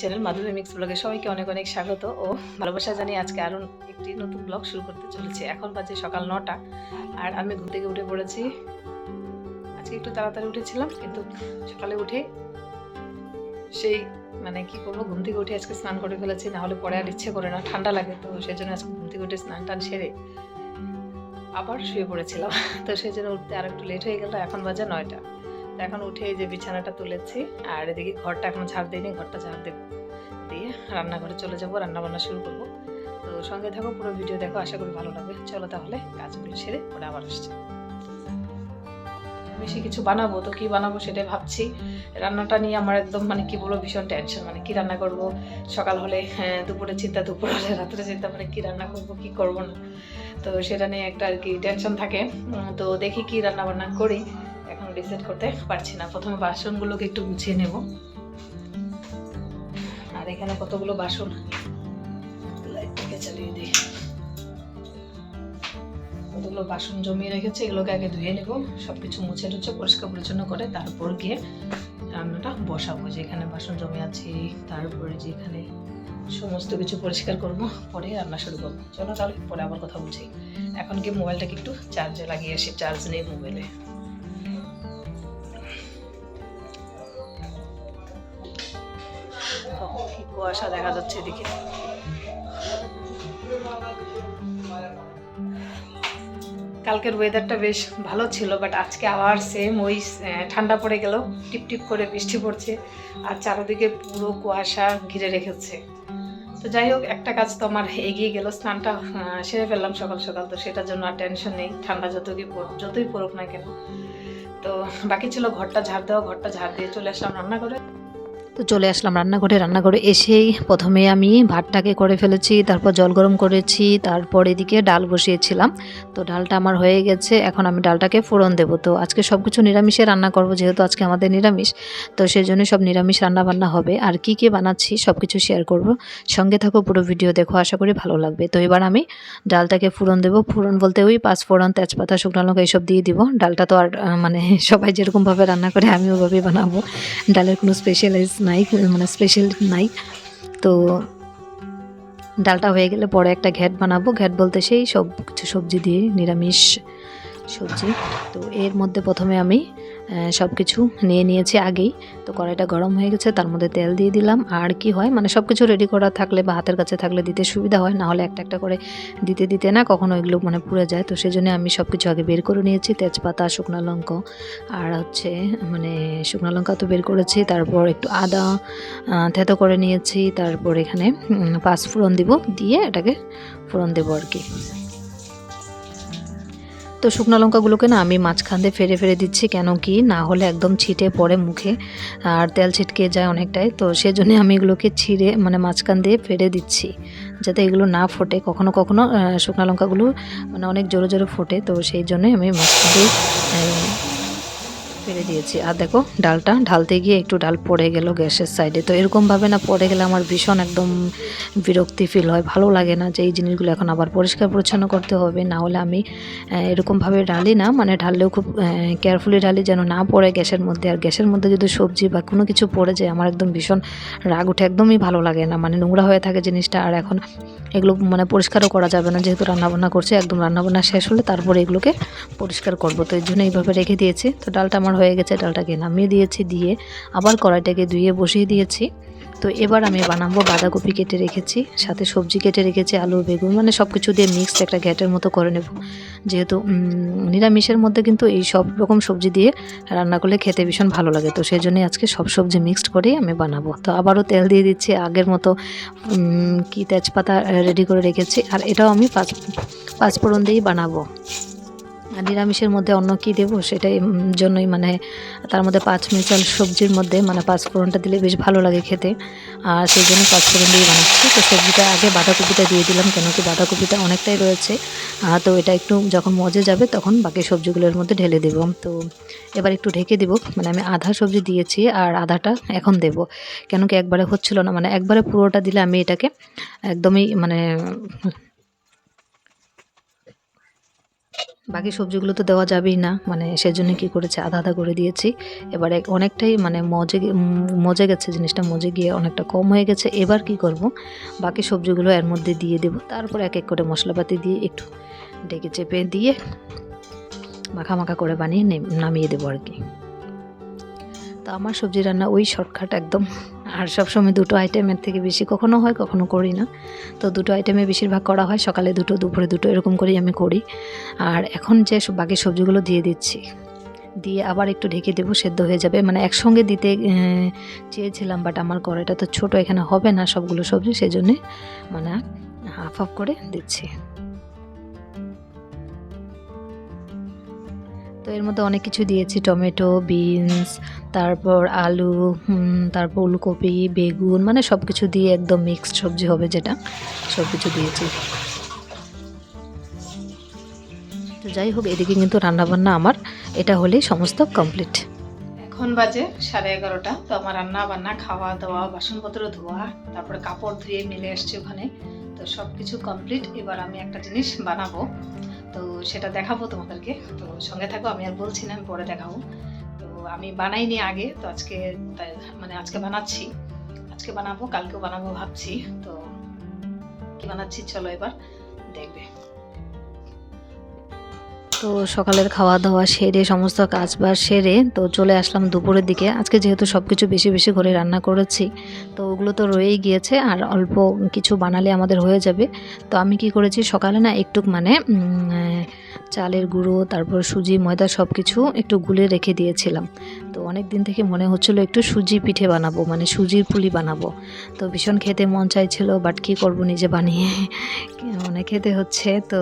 Channel মাধুরী mix ব্লগে সবাইকে অনেক অনেক স্বাগত ও ভালোবাসা জানিয়ে আজকে আরও একটি নতুন ব্লগ শুরু করতে চলেছে। এখন বাজে সকাল নটা আর আমি ঘুম থেকে উঠে পড়েছি। আজকে একটু তাড়াতাড়ি উঠেছিলাম, কিন্তু সকালে উঠে সেই মানে কি করব ঘুম থেকে উঠে আজকে স্নান করে ফেলেছি না হলে পরে আর ইচ্ছে করে না, ঠান্ডা লাগে, তো সেই জন্য আজকে ঘুম থেকে উঠে স্নান টান সেরে আবার শুয়ে পড়েছিলাম। তো সেই জন্য উঠতে আর একটু লেট হয়ে গেল, এখন বাজে নয়টা। এখন উঠে যে বিছানাটা তুলেছি আর এদিকে ঘরটা এখন ঝাড় দিইনি ঘরটা ঝাড় দেবো দিয়ে রান্নাঘরে চলে যাব রান্না বান্না শুরু করব। তো সঙ্গে থাকো পুরো ভিডিও দেখো আশা করি ভালো লাগবে। চলো তাহলে কাজগুলো সেরে পরে আবার আসছে। বেশি কিছু বানাবো তো কি বানাবো সেটাই ভাবছি। রান্নাটা নিয়ে আমার একদম মানে কি বলব ভীষণ টেনশন মানে কি রান্না করব? সকাল হলে হ্যাঁ, দুপুরে চিন্তা দুপুর হলে রাত্রে চিন্তা মানে কি রান্না করব কি করব না? তো সেটা নিয়ে একটা আর কি টেনশন থাকে। তো দেখি কি রান্না বান্না করি। এখন ডিসাইড করতে পারছি না। প্রথমে বাসনগুলোকে একটু গুছিয়ে নেব। আর এখানে কতগুলো বাসন? লাইটটাকে চালিয়ে দিই। কতগুলো বাসন জমিয়ে রেখেছি, এগুলোকে আগে ধুয়ে নেব। সব কিছু মুছে টুছে পরিষ্কার পরিচ্ছন্ন করে তারপর গিয়ে রান্নাটা বসাবো। যেখানে বাসন জমে আছে, তারপরে যেখানে সমস্ত কিছু পরিষ্কার করব, পরে রান্না শুরু করব। চলো তাহলে পরে আবার কথা বলছি। এখন কি মোবাইলটাকে একটু চার্জে লাগিয়ে আসি। চার্জ নেই মোবাইলে। কুয়াশা দেখা যাচ্ছে এদিকে। কালকের ওয়েদারটা বেশ ভালো ছিল বাট আজকে আবার সেম ওই ঠান্ডা পড়ে গেল টিপ টিপ করে বৃষ্টি পড়ছে, আর চারিদিকে পুরো কুয়াশা ঘিরে রেখেছে। তো যাই হোক, একটা কাজ তো আমার এগিয়ে গেল, স্নানটা সেরে ফেললাম সকাল সকাল, তো সেটার জন্য আর টেনশন নেই, ঠান্ডা যত কি যতই পড়ুক না কেন। তো বাকি ছিল ঘরটা ঝাড় দেওয়া, ঘরটা ঝাড় দিয়ে চলে আসলাম রান্না করে তো চলে আসলাম রান্নাঘরে। রান্নাঘরে এসেই প্রথমে আমি ভাতটাকে করে ফেলেছি, তারপর জল গরম করেছি, তারপর এদিকে ডাল বসিয়েছিলাম। তো ডালটা আমার হয়ে গেছে, এখন আমি ডালটাকে ফোড়ন দেবো। তো আজকে সব কিছু নিরামিষে রান্না করব, যেহেতু আজকে আমাদের নিরামিষ, তো সেই জন্য সব নিরামিষ রান্না বান্না হবে। আর কি কি বানাচ্ছি সব কিছু শেয়ার করব। সঙ্গে থাকো, পুরো ভিডিও দেখো, আশা করি ভালো লাগবে। তো এবার আমি ডালটাকে ফোড়ন দেবো। ফোড়ন বলতে ওই পাঁচ ফোড়ন, তেজপাতা, শুকনো লঙ্কা এইসব দিয়ে দিব। ডালটা তো আর মানে সবাই যেরকমভাবে রান্না করে আমি ওভাবেই বানাবো। ডালের কোনো স্পেশালাইজ নাই মানে স্পেশাল নাই তো ডালটা হয়ে গেলে পরে একটা ঘ্যাট বানাবো। ঘ্যাট বলতে সেই সব কিছু সবজি দিয়ে নিরামিষ সবজি। তো এর মধ্যে প্রথমে আমি সব কিছু নিয়ে নিয়েছি আগেই। তো কড়াইটা গরম হয়ে গেছে, তার মধ্যে তেল দিয়ে দিলাম। আর কি হয় মানে সব কিছু রেডি করা থাকলে বা হাতের কাছে থাকলে দিতে সুবিধা হয়, না হলে একটা একটা করে দিতে দিতে না কখনো এগুলো মানে পুড়ে যায়। তো সেই জন্য আমি সব কিছু আগে বের করে নিয়েছি, তেজপাতা, শুকনো লঙ্কা, আর হচ্ছে মানে শুকনো লঙ্কা তো বের করেছি, তারপর একটু আদা থেতো করে নিয়েছি, তারপর এখানে পাঁচ ফোড়ন দিব, দিয়ে এটাকে ফোড়ন দেবো আর কি। তো শুকনো লঙ্কাগুলোকে না আমি মাঝখান দিয়ে ফেরে ফেরে দিচ্ছি, কেন কি না হলে একদম ছিটে পড়ে মুখে আর তেল ছিটকে যায় অনেকটাই। তো সেজন্য আমি এগুলোকে ছিঁড়ে মানে মাঝখান দিয়ে ফেরে দিচ্ছি যাতে এগুলো না ফোটে। কখনো কখনো শুকনো লঙ্কাগুলো মানে অনেক জোরে জোরে ফোটে, তো সেই জন্যই আমি মাঝখান দিয়ে ফেলে দিয়েছি। আর দেখো, ডালটা ঢালতে গিয়ে একটু ডাল পড়ে গেল গ্যাসের সাইডে তো এরকমভাবে না পড়ে গেলে আমার ভীষণ একদম বিরক্তি ফিল হয়। ভালো লাগে না যে এই জিনিসগুলো এখন আবার পরিষ্কার পরিচ্ছন্ন করতে হবে। না হলে আমি এরকমভাবে ঢালি না মানে ঢাললেও খুব কেয়ারফুলি ঢালি যেন না পড়ে গ্যাসের মধ্যে। আর গ্যাসের মধ্যে যদি সবজি বা কোনো কিছু পড়ে যায়, আমার একদম ভীষণ রাগ উঠে একদমই ভালো লাগে না। মানে নোংরা হয়ে থাকে জিনিসটা। আর এখন এগুলো মানে পরিষ্কারও করা যাবে না। যেহেতু রান্নাবান্না করছে, একদম রান্নাবান্না শেষ হলে তারপরে এগুলোকে পরিষ্কার করব। তো এই জন্য এইভাবে রেখে দিয়েছি। তো ডালটা আমার হয়ে গেছে, ডালটাকে নামিয়ে দিয়েছি, দিয়ে আবার কড়াইটাকে ধুয়ে বসিয়ে দিয়েছি। তো এবার আমি বানাবো বাঁধাকপি কেটে রেখেছি, সাথে সবজি কেটে রেখেছি, আলু, বেগুন মানে সব কিছু দিয়ে মিক্সড একটা ঘ্যাটের মতো করে নেব। যেহেতু নিরামিষের মধ্যে কিন্তু এই সব রকম সবজি দিয়ে রান্না করলে খেতে ভীষণ ভালো লাগে। তো সেই জন্যই আজকে সব সবজি মিক্সড করেই আমি বানাবো। তো আবারও তেল দিয়ে দিচ্ছি, আগের মতো কি তেজপাতা রেডি করে রেখেছি। আর এটাও আমি পাঁচ, পাঁচফোড়ন দিয়েই বানাবো। আর নিরামিষের মধ্যে অন্য কী দেবো সেটাই জন্যই মানে তার মধ্যে পাঁচ মিশাল সবজির মধ্যে মানে পাঁচ ফোড়নটা দিলে বেশ ভালো লাগে খেতে। আর সেই জন্য পাঁচ ফোড়ন দিয়ে বানাচ্ছি। তো সবজিটা আগে বাঁধাকপিটা দিয়ে দিলাম কেন কি বাঁধাকপিটা অনেকটাই রয়েছে। তো এটা একটু যখন মজে যাবে তখন বাকি সবজিগুলোর মধ্যে ঢেলে দেব। তো এবার একটু ঢেকে দেবো মানে আমি আধা সবজি দিয়েছি আর আধাটা এখন দেব। কেন কি একবারে হচ্ছিল না মানে একবারে পুরোটা দিলে আমি এটাকে একদমই মানে বাকি সবজিগুলো তো দেওয়া যাবেই না। মানে সেজন্য কি করেছে? আধা আধা করে দিয়েছি। এবার অনেকটাই মানে মজে মজে গেছে জিনিসটা। মজে গিয়ে অনেকটা কম হয়ে গেছে। এবার কি করব? বাকি সবজিগুলো এর মধ্যে দিয়ে দেব। তারপর এক এক করে মশলাপাতি দিয়ে একটু ডেকে চেপে দিয়ে মাখা মাখা করে বানিয়ে নামিয়ে দেবো আর কি। তো আমার সবজি রান্না ওই শর্টকাট একদম আর সবসময় দুটো আইটেমের থেকে বেশি কখনো হয়, কখনো করি না। তো দুটো আইটেমে বেশিরভাগ করা হয়, সকালে দুটো, দুপুরে দুটো, এরকম করেই আমি করি। আর এখন যে সব বাকি সবজিগুলো দিয়ে দিচ্ছি, দিয়ে আবার একটু ঢেকে দেবো, সেদ্ধ হয়ে যাবে। মানে একসঙ্গে দিতে চেয়েছিলাম বাট আমার কড়াইটা তো ছোট, এখানে হবে না সবগুলো সবজি, সেজন্যে মানে হাফ হাফ করে দিচ্ছি। তো এর মধ্যে অনেক কিছু দিয়েছি, টমেটো, বিনস, তারপর আলু তারপর ফুলকপি বেগুন মানে সব কিছু দিয়ে একদম মিক্সড সবজি হবে যেটা সব কিছু দিয়েছি। তো যাই হোক, এদিকে কিন্তু রান্নাবান্না আমার, এটা হলেই সমস্ত কমপ্লিট এখন বাজে সাড়ে এগারোটা, তো আমার রান্না বান্না খাওয়া দাওয়া বাসনপত্র ধোয়া, তারপরে কাপড় ধুয়ে মিলে এসছে ওখানে। তো সব কিছু কমপ্লিট এবার আমি একটা জিনিস বানাবো। তো সেটা দেখাবো তোমাদেরকে। তো সঙ্গে থাকো, আমি আর বলছি না পরে দেখাবো। তো আমি বানাইনি আগে, তো আজকে মানে আজকে বানাচ্ছি। আজকে বানাবো, কালকেও বানাবো ভাবছি। তো কি বানাচ্ছি, চলো এবার দেখবে। তো সকালের খাওয়া দাওয়া সেরে, সমস্ত কাজ বাজ সেরে তো চলে আসলাম দুপুরের দিকে। আজকে যেহেতু সব কিছু বেশি বেশি করে রান্না করেছি, তো ওগুলো তো রয়েই গিয়েছে আর অল্প কিছু বানালে আমাদের হয়ে যাবে। তো আমি কি করেছি, সকালে না একটু মানে চালের গুঁড়ো, তারপর সুজি, ময়দা সব কিছু একটু গুলে রেখে দিয়েছিলাম। তো অনেক দিন থেকে মনে হচ্ছিল একটু সুজি পিঠে বানাবো মানে সুজির পুলি বানাবো। তো ভীষণ খেতে মন চাইছিল, বাট কী করব নিজে বানিয়ে? মানে খেতে হচ্ছে, তো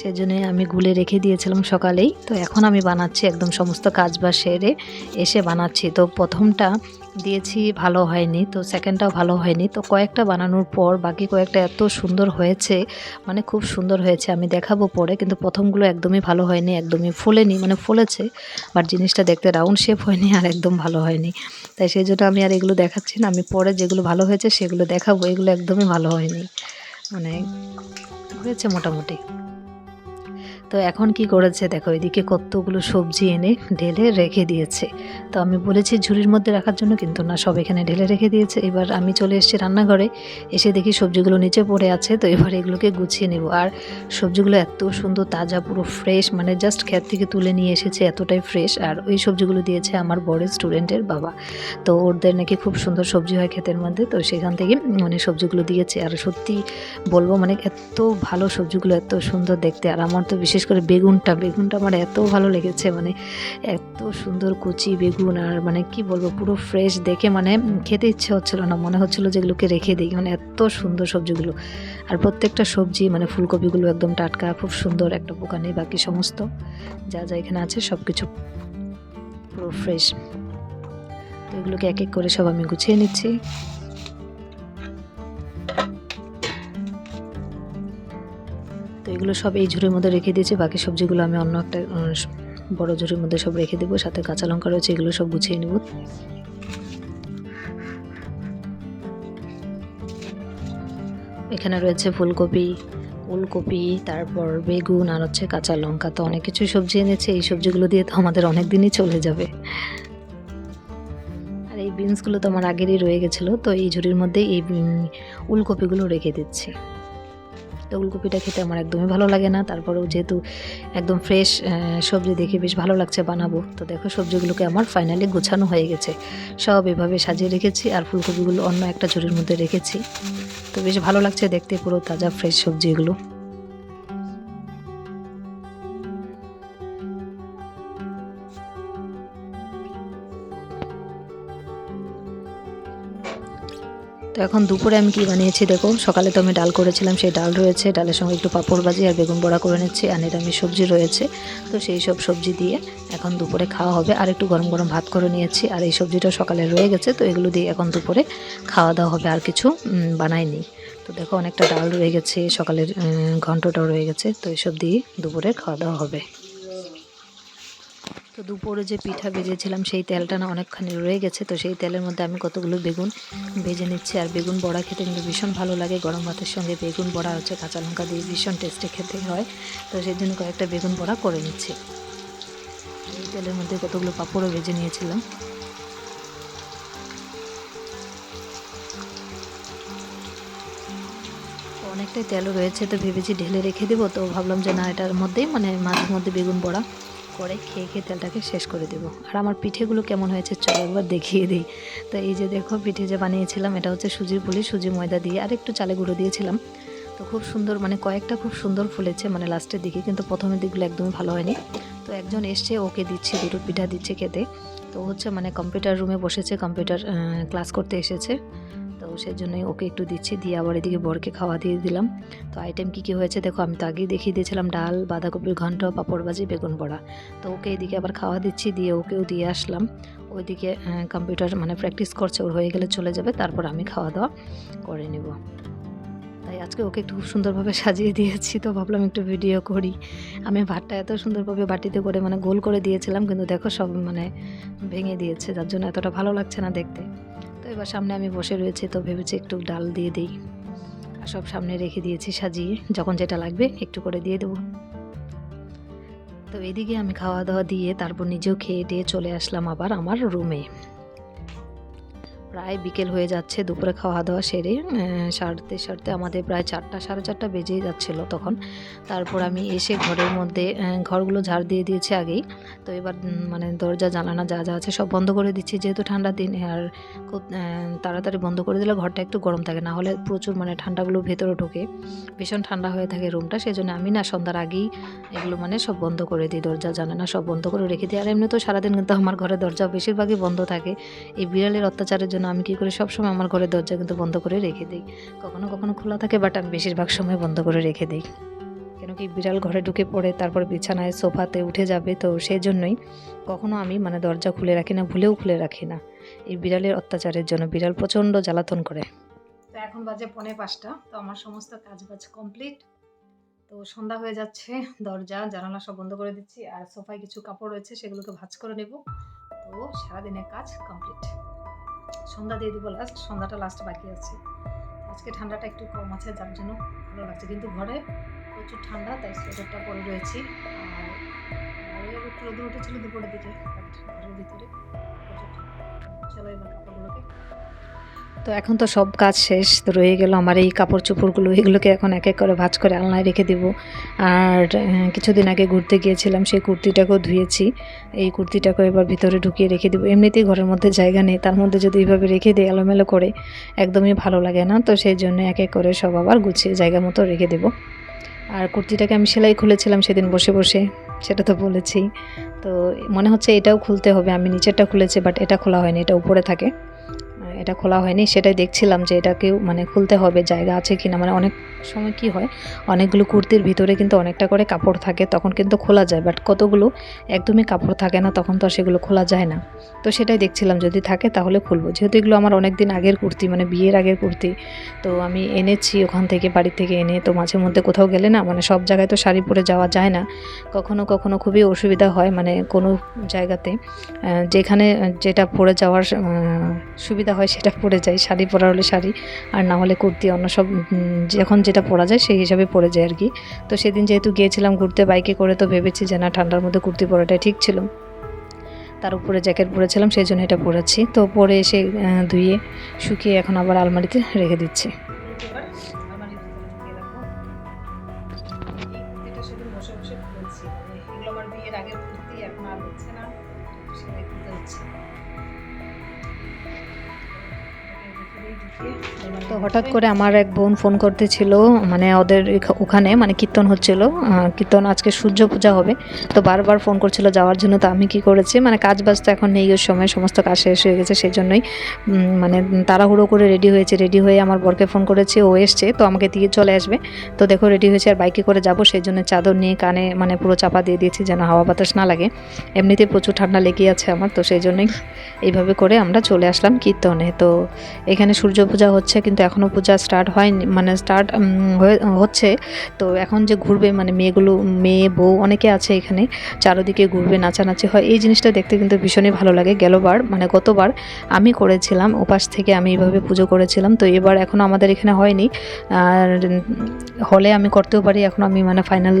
সেজন্যই আমি গুলে রেখে দিয়েছিলাম সকালেই। তো এখন আমি বানাচ্ছি একদম সমস্ত কাজ বাজ সেরে এসে বানাচ্ছি। তো প্রথমটা দিয়েছি ভালো হয়নি, তো সেকেন্ডটাও ভালো হয়নি। তো কয়েকটা বানানোর পর বাকি কয়েকটা এত সুন্দর হয়েছে মানে খুব সুন্দর হয়েছে। আমি দেখাবো পরে, কিন্তু প্রথমগুলো একদমই ভালো হয়নি, একদমই ফুলেনি মানে ফুলেছে বাট জিনিসটা দেখতে রাউন্ড শেপ হয়নি আর একদম ভালো হয়নি। তাই সেই জন্য আমি আর এগুলো দেখাচ্ছি না। আমি পরে যেগুলো ভালো হয়েছে সেগুলো দেখাবো, এগুলো একদমই ভালো হয়নি। মানে হয়েছে মোটামুটি। তো এখন কি করেছে? দেখো, এদিকে কতগুলো সবজি এনে ঢেলে রেখে দিয়েছে। তো আমি বলেছি ঝুড়ির মধ্যে রাখার জন্য, কিন্তু না, সব এখানে ঢেলে রেখে দিয়েছে। এবার আমি চলে এসেছি রান্নাঘরে, এসে দেখি সবজিগুলো নিচে পড়ে আছে, তো এবার এগুলোকে গুছিয়ে নেব। আর সবজিগুলো এত সুন্দর, তাজা, পুরো ফ্রেশ মানে জাস্ট ক্ষেত থেকে তুলে নিয়ে এসেছে, এতটাই ফ্রেশ আর ওই সবজিগুলো দিয়েছে আমার বড় স্টুডেন্টের বাবা। তো ওদের নাকি খুব সুন্দর সবজি হয় ক্ষেতের মধ্যে, তো সেখান থেকে মানে সবজিগুলো দিয়েছে। আর সত্যি বলব মানে এত ভালো সবজিগুলো, এত সুন্দর দেখতে। আর আমার তো বিশেষ করে বেগুনটা বেগুনটা আমার এত ভালো লেগেছে মানে এত সুন্দর কুচি বেগুন আর মানে কি বলব, পুরো ফ্রেশ দেখে মানে খেতে ইচ্ছে হচ্ছিল না, মনে হচ্ছিল যেগুলোকে রেখে দিই মানে এত সুন্দর সবজিগুলো। আর প্রত্যেকটা সবজি মানে ফুলকপিগুলো একদম টাটকা, খুব সুন্দর একটা পোকা নেই, বাকি সমস্ত যা যা এখানে আছে সব কিছু পুরো ফ্রেশ তো এগুলোকে এক এক করে সব আমি গুছিয়ে নিচ্ছি। এগুলো সব এই ঝুড়ির মধ্যে রেখে দিয়েছি, বাকি সবজিগুলো আমি অন্য একটা বড় ঝুড়ির মধ্যে সব রেখে দেবো, সাথে কাঁচা লঙ্কা রয়েছে, এগুলো সব গুছিয়ে নেব। এখানে রয়েছে ফুলকপি ফুলকপি তারপর বেগুন, আর হচ্ছে কাঁচা লঙ্কা, তো অনেক কিছু সবজি এনেছে, এই সবজিগুলো দিয়ে তো আমাদের অনেক দিনই চলে যাবে। আর এই বিনসগুলো তো আমার আগেরই রয়ে গেছিল, তো এই ঝুড়ির মধ্যে এই উলকপিগুলো রেখে দিচ্ছি। তো ওলকপিটা খেতে আমার একদমই ভালো লাগে না। তারপরেও যেহেতু একদম ফ্রেশ সবজি দেখে বেশ ভালো লাগছে বানাবো। তো দেখো সবজিগুলোকে আমার ফাইনালি গোছানো হয়ে গেছে। সব এভাবে সাজিয়ে রেখেছি আর ফুলকপিগুলো অন্য একটা ঝুড়ির মধ্যে রেখেছি। তো বেশ ভালো লাগছে দেখতে পুরো তাজা ফ্রেশ সবজি তো এখন দুপুরে আমি কি বানিয়েছি দেখো সকালে তো আমি ডাল করেছিলাম, সেই ডাল রয়েছে। ডালের সঙ্গে একটু পাঁপড় ভাজি আর বেগুন বড়া করে নিচ্ছি। আর নিরামিষ সবজি রয়েছে। তো সেই সব সবজি দিয়ে এখন দুপুরে খাওয়া হবে। আর একটু গরম গরম ভাত করে নিয়েছি। আর এই সবজিটা সকালে রয়ে গেছে, তো এগুলো দিয়ে এখন দুপুরে খাওয়া দাওয়া হবে। আর কিছু বানাইনি। তো দেখো অনেকটা ডাল রয়ে গেছে, সকালের ঘন্টটাও রয়ে গেছে। তো এইসব দিয়ে দুপুরে খাওয়া দাওয়া হবে। তো দুপুরে যে পিঠা ভেজেছিলাম, সেই তেলটা না অনেকখানি রয়ে গেছে। তো সেই তেলের মধ্যে আমি কতগুলো বেগুন ভেজে নিচ্ছি। আর বেগুন বড়া খেতে কিন্তু ভীষণ ভালো লাগে। গরম ভাতের সঙ্গে বেগুন বড়া হচ্ছে কাঁচা লঙ্কা দিয়ে ভীষণ টেস্টে খেতে হয়। তো সেই জন্য কয়েকটা বেগুন বড়া করে নিচ্ছি। এই তেলের মধ্যে কতগুলো পাঁপড়ও ভেজে নিয়েছিলাম। অনেকটাই তেলও রয়েছে। তো ভেবেছি ঢেলে রেখে দেবো। তো ভাবলাম যে না, এটার মধ্যেই মানে মাঝে মধ্যে বেগুন বড়া করে খেয়ে খেয়ে তেলটাকে শেষ করে দেবো। আর আমার পিঠেগুলো কেমন হয়েছে চলো একবার দেখিয়ে দিই। তো এই যে দেখো পিঠে যে বানিয়েছিলাম, এটা হচ্ছে সুজির পুলি, সুজি ময়দা দিয়ে আর একটু চালে গুঁড়ো দিয়েছিলাম। তো খুব সুন্দর মানে কয়েকটা খুব সুন্দর ফুলেছে মানে লাস্টের দিকে, কিন্তু প্রথমের দিকগুলো একদমই ভালো হয়নি। তো একজন এসছে, ওকে দিচ্ছে, দুটো পিঠা দিচ্ছে খেতে। তো হচ্ছে মানে কম্পিউটার রুমে বসেছে, কম্পিউটার ক্লাস করতে এসেছে। সেই জন্যই ওকে একটু দিচ্ছি, দিয়ে আবার এদিকে বরকে খাওয়া দিয়ে দিলাম। তো আইটেম কী কী হয়েছে দেখো, আমি তো আগেই দেখিয়ে দিয়েছিলাম, ডাল, বাঁধাকপির ঘন্ট পাঁপড় ভাজি বেগুন বড়া। তো ওকে এদিকে আবার খাওয়া দিচ্ছি, দিয়ে ওকেও দিয়ে আসলাম। ওইদিকে কম্পিউটার মানে প্র্যাকটিস করছে, ওর হয়ে গেলে চলে যাবে, তারপর আমি খাওয়া দাওয়া করে নেব। তাই আজকে ওকে একটু খুব সুন্দরভাবে সাজিয়ে দিয়েছি, তো ভাবলাম একটু ভিডিও করি। আমি ভাতটা এত সুন্দরভাবে বাটিতে করে মানে গোল করে দিয়েছিলাম, কিন্তু দেখো সব মানে ভেঙে দিয়েছে, যার জন্য এতটা ভালো লাগছে না দেখতে। তো এবার সামনে আমি বসে রয়েছি, তো ভেবেছি একটু ডাল দিয়ে দিই। আর সব সামনে রেখে দিয়েছি সাজিয়ে, যখন যেটা লাগবে একটু করে দিয়ে দেবো। তো এদিকে আমি খাওয়া দাওয়া দিয়ে তারপর নিজেও খেয়ে দিয়ে চলে আসলাম আবার আমার রুমে। প্রায় বিকেল হয়ে যাচ্ছে, দুপুরে খাওয়া দাওয়া সেরে সারতে সারতে আমাদের প্রায় চারটা, সাড়ে চারটা বেজেই যাচ্ছিল তখন। তারপর আমি এসে ঘরের মধ্যে ঘরগুলো ঝাড় দিয়ে দিয়েছি আগেই। তো এবার মানে দরজা, জানালা যা যা আছে সব বন্ধ করে দিচ্ছি, যেহেতু ঠান্ডা দিন, আর খুব তাড়াতাড়ি বন্ধ করে দিলে ঘরটা একটু গরম থাকে, না হলে প্রচুর মানে ঠান্ডাগুলো ভেতরে ঢোকে, ভীষণ ঠান্ডা হয়ে থাকে রুমটা সেই জন্য আমি না সন্ধ্যার আগেই এগুলো মানে সব বন্ধ করে দিই, দরজা, জানালা সব বন্ধ করে রেখে দিই। আর এমনি তো সারাদিন কিন্তু আমার ঘরের দরজা বেশিরভাগই বন্ধ থাকে। এই বিড়ালের অত্যাচারের জন্য আমি কী করি সবসময় আমার ঘরের দরজা কিন্তু বন্ধ করে রেখে দিই? কখনো কখনো খোলা থাকে বাট আমি বেশিরভাগ সময় বন্ধ করে রেখে দিই। কেন কি বিড়াল ঘরে ঢুকে পড়ে, তারপর বিছানায় সোফাতে উঠে যাবে, তো সেই জন্যই কখনো আমি মানে দরজা খুলে রাখি না, ভুলেও খুলে রাখি না। এই বিড়ালের অত্যাচারের জন্য বিড়াল প্রচণ্ড জ্বালাতন করে। তো এখন বাজে পনে পাঁচটা, তো আমার সমস্ত কাজ বাজ কমপ্লিট তো সন্ধ্যা হয়ে যাচ্ছে, দরজা, জানালা সব বন্ধ করে দিচ্ছি, আর সোফায় কিছু কাপড় রয়েছে, সেগুলোকে ভাজ করে নেব। তো সারাদিনের কাজ কমপ্লিট সন্ধ্যা দিয়ে দেবো লাস্ট সন্ধ্যাটা লাস্ট বাকি আছে। আজকে ঠান্ডাটা একটু কম আছে, যার জন্য ভালো লাগছে। কিন্তু ঘরে প্রচুর ঠান্ডা, তাই সোয়েটারটা পরে রয়েছি। আর বাইরে একটু রোদ উঠেছিল দুপুরের দিকে ঘরের ভিতরে প্রচুর। চলো এবার কাপড়গুলোকে তো এখন তো সব কাজ শেষ, তো রয়ে গেল আমার এই কাপড় চোপড়গুলো, এগুলোকে এখন এক এক করে ভাজ করে আলনায় রেখে দেব। আর কিছুদিন আগে ঘুরতে গিয়েছিলাম, সেই কুর্তিটাকেও ধুয়েছি। এই কুর্তিটাকেও এবার ভিতরে ঢুকিয়ে রেখে দেবো। এমনিতেই ঘরের মধ্যে জায়গা নেই, তার মধ্যে যদি এইভাবে রেখে দিই, এলোমেলো করে, একদমই ভালো লাগে না। তো সেই জন্য এক এক করে সব আবার গুছিয়ে জায়গা মতো রেখে দেবো। আর কুর্তিটাকে আমি সেলাই খুলেছিলাম সেদিন বসে বসে, সেটা তো বলেছি। তো মনে হচ্ছে এটাও খুলতে হবে, আমি নিচেরটা খুলেছি, বাট এটা খোলা হয়নি, এটা উপরে থাকে। এটা খোলা হয়নি, সেটাই দেখছিলাম যে এটাকেও মানে খুলতে হবে, জায়গা আছে কি না মানে অনেক সময় কি হয়, অনেকগুলো কুর্তির ভিতরে কিন্তু অনেকটা করে কাপড় থাকে, তখন কিন্তু খোলা যায়। বাট কতগুলো একদমই কাপড় থাকে না, তখন তো আর সেগুলো খোলা যায় না। তো সেটাই দেখছিলাম, যদি থাকে তাহলে খুলবো। যেহেতু এগুলো আমার অনেক দিন আগের কুর্তি মানে বিয়ের আগের কুর্তি, তো আমি এনেছি ওখান থেকে, বাড়ি থেকে এনে তো মাঝে মধ্যে কোথাও গেলে না মানে সব জায়গায় তো শাড়ি পরে যাওয়া যায় না। কখনো কখনো খুবই অসুবিধা হয় মানে কোনো জায়গাতে যেখানে যেটা পরে যাওয়ার সুবিধা হয় সেটা পরে যায়, শাড়ি পরা হলে শাড়ি, আর না হলে কুর্তি, অন্য সব যখন যেটা পরা যায় সেই হিসাবে পরে যায় আর কি। তো সেদিন যেহেতু গিয়েছিলাম ঘুরতে বাইকে করে, তো ভেবেছি যে না, ঠান্ডার মধ্যে কুর্তি পরাটাই ঠিক ছিল। তার উপরে জ্যাকেট পরেছিলাম, সেই জন্য এটা পরেছি তো পরে এসে ধুয়ে শুকিয়ে এখন আবার আলমারিতে রেখে দিচ্ছি। তো হঠাৎ করে আমার এক বোন ফোন করতেছিল মানে ওদের ওখানে মানে কীর্তন হচ্ছিল। কীর্তন আজকে সূর্য পূজা হবে। তো বারবার ফোন করছিল যাওয়ার জন্য, তো আমি কি করেছি মানে কাজ বাজ তো এখন নেই ওই সময়, সমস্ত কাজ শেষ হয়ে গেছে, সেই জন্যই মানে তাড়াহুড়ো করে রেডি হয়েছে রেডি হয়ে আমার বরকে ফোন করেছে, ও এসছে, তো আমাকে দিয়ে চলে আসবে। তো দেখো রেডি হয়েছে আর বাইকে করে যাব, সেই জন্য চাদর নিয়ে কানে মানে পুরো চাপা দিয়ে দিয়েছি যেন হাওয়া বাতাস না লাগে। এমনিতে প্রচুর ঠান্ডা লেগে আছে আমার, তো সেই জন্যই এইভাবে করে আমরা চলে আসলাম কীর্তনে। তো এখানে সূর্য পূজা হচ্ছে, কিন্তু এখনও পূজা স্টার্ট হয়নি মানে স্টার্ট হচ্ছে। তো এখন যে ঘুরবে মানে মেয়েগুলো, মেয়ে, বউ, অনেকে আছে এখানে, চারোদিকে ঘুরবে, নাচানাচি হয়, এই জিনিসটা দেখতে কিন্তু ভীষণই ভালো লাগে। গেলবার মানে গতবার আমি করেছিলাম উপাস থেকে আমি এইভাবে পুজো করেছিলাম, তো এবার এখনও আমাদের এখানে হয়নি। আর হলে আমি করতেও পারি, এখন আমি মানে ফাইনাল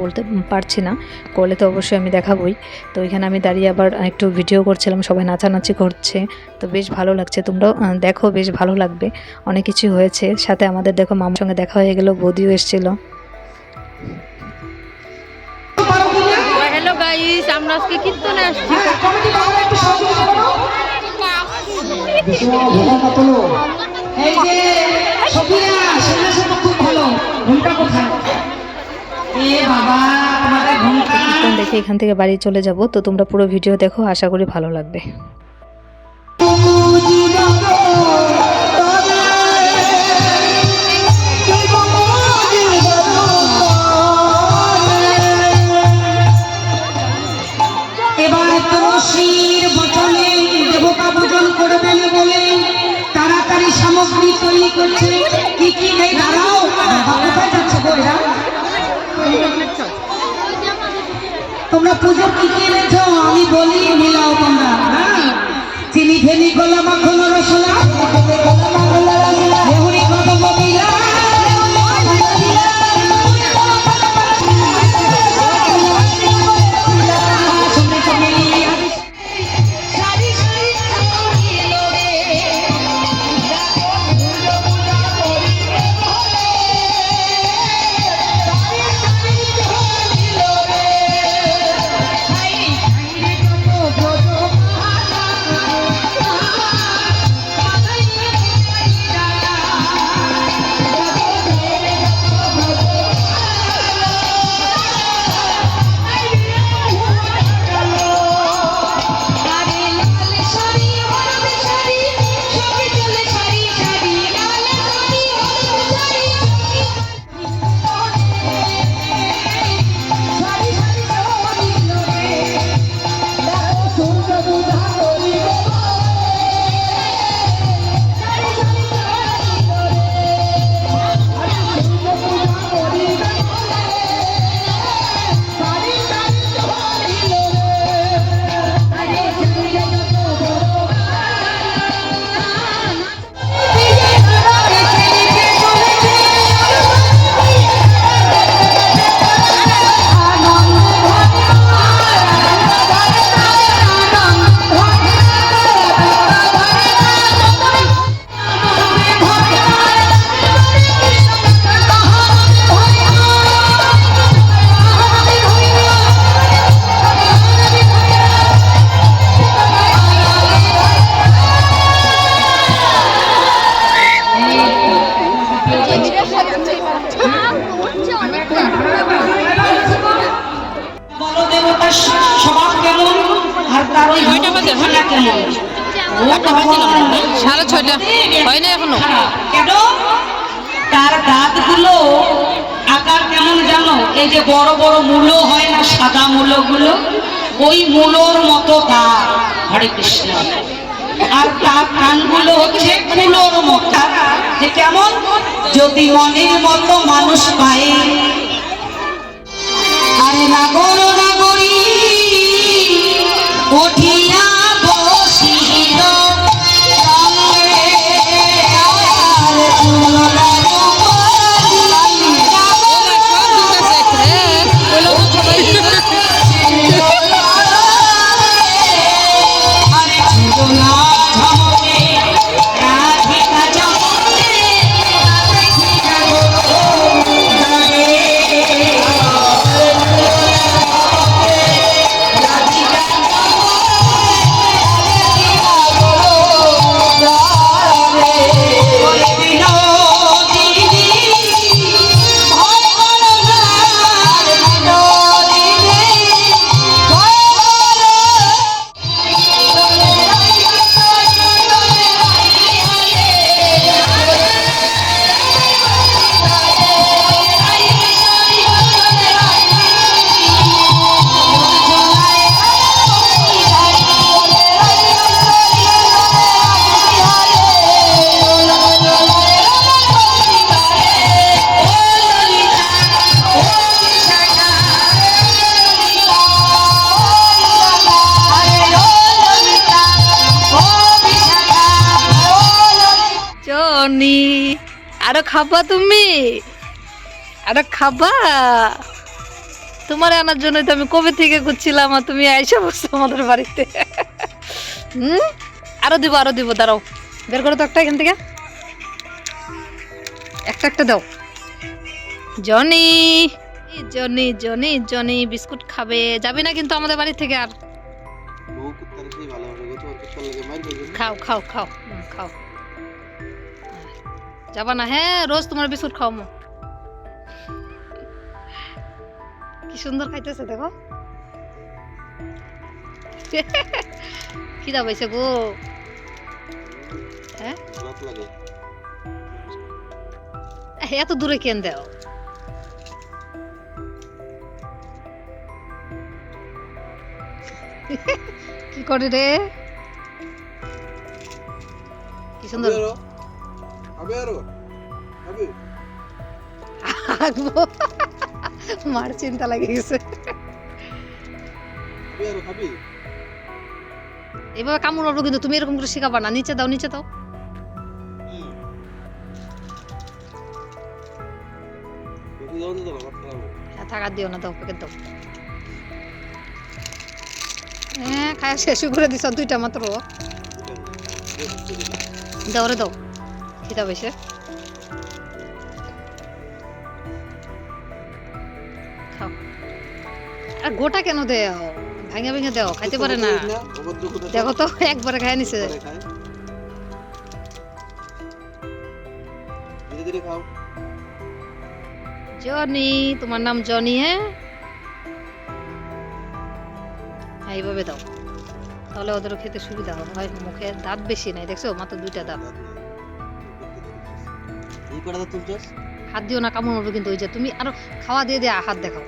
বলতে পারছি না করলে তো অবশ্যই আমি দেখাবই। তো এখানে আমি দাঁড়িয়ে আবার একটু ভিডিও করছিলাম সবাই নাচানাচি করছে। তো বেশ ভালো লাগছে তোমরাও দেখো বেশ ভালো লাগবে। অনেক কিছু হয়েছে। সাথে আমাদের দেখো মামার সঙ্গে দেখা হয়ে গেল বৌদিও এসেছিল। হ্যালো গাইস আমরা আজকে কীর্তনে আসছি। এই যে সফিয়া সেনা সেনা খুব ভালো। ঘুমটা কোথায়? দেখে এখান থেকে বাড়ি চলে যাব। তো তোমরা পুরো ভিডিও দেখো, আশা করি ভালো লাগবে। পুজো কি কি এনেছো? আমি বলি মিলাও তোমরা। হ্যাঁ? চিনি ফেনি গোলা মাখন রসলা হরে কৃষ্ণ। আর তার কানগুলো হচ্ছে ফুলোর মোটা যে কেমন? যদি মনের মতো মানুষ পায়। আরে নাগরী আরে খাবা তুমি? আরে খাবা? তোমার আনার জন্য তো আমি কবে থেকে করছিলাম আর তুমি আইসা বসছো আমাদের বাড়িতে। হুম? আরও দিব আরও দিব দাঁড়াও। বের করো তো একটা এখান থেকে। একটা একটা দাও। Johnny Johnny Johnny Johnny biscuit খাবে। যাবি না কিন্তু আমাদের বাড়ি থেকে আর। খাও খাও খাও। যাবা না হ্যাঁ রোজ তোমার বিস্কুট খাও কি সুন্দর খাইতেছে দেখো। কি দাবাইছে গো। হ্যাঁ? এত দূরে কেন দেও? কি করে রে? কি সুন্দর। আরও হাঁকবো মার চিন্তা লাগে গেছে। আরও এভাবে কামড় মারবো কিন্তু তুমি এরকম করে শেখাবা না। নিচে দাও নিচে দাও। হ্যাঁ থাকা দিও না দাও প্যাকেট দাও। হ্যাঁ খায় শেষ করে দিছ দুইটা মাত্র। দাও রে দাও। খিদা বেশে খাও। আর গোটা কেন দেও? ভাঙে ভেঙে দেও খাইতে পারে না। দেখো তো একবারে নিছে। খায়। ধীরে জনি তোমার নাম জনি হ্যাঁ? হ্যাঁ, এইভাবে দাও। তাহলে ওদেরও খেতে সুবিধা হবে। হয় মুখে দাঁত বেশি নাই দেখছ? মাত্র দুইটা দাঁত। এই তুলছস হাত দিও না কামড় মারবে কিন্তু ওই যে তুমি আরও খাওয়া দিয়ে দিয়ে হাত দেখাও।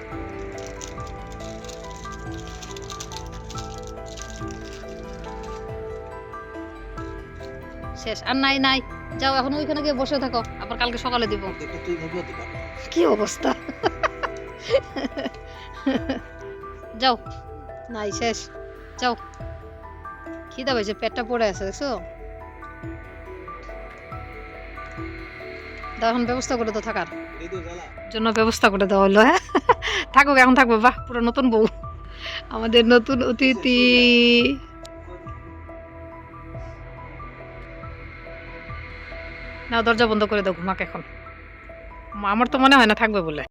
শেষ আর নাই নাই যাও এখন ওইখানে গিয়ে বসে থাকো আবার কালকে সকালে দিব। কি অবস্থা? যাও। নাই। শেষ যাও। খিদা পাইছে পেটটা পড়ে আছে দেখছ? এখন ব্যবস্থা করে তো থাকার জন্য ব্যবস্থা করে দেওয়া হলো হ্যাঁ? থাকুক এখন থাকব বাহ পুরো নতুন বউ। আমাদের নতুন অতিথি। না দরজা বন্ধ করে দাও ঘুমাক এখন। আমার তো মনে হয় না থাকবে বলে।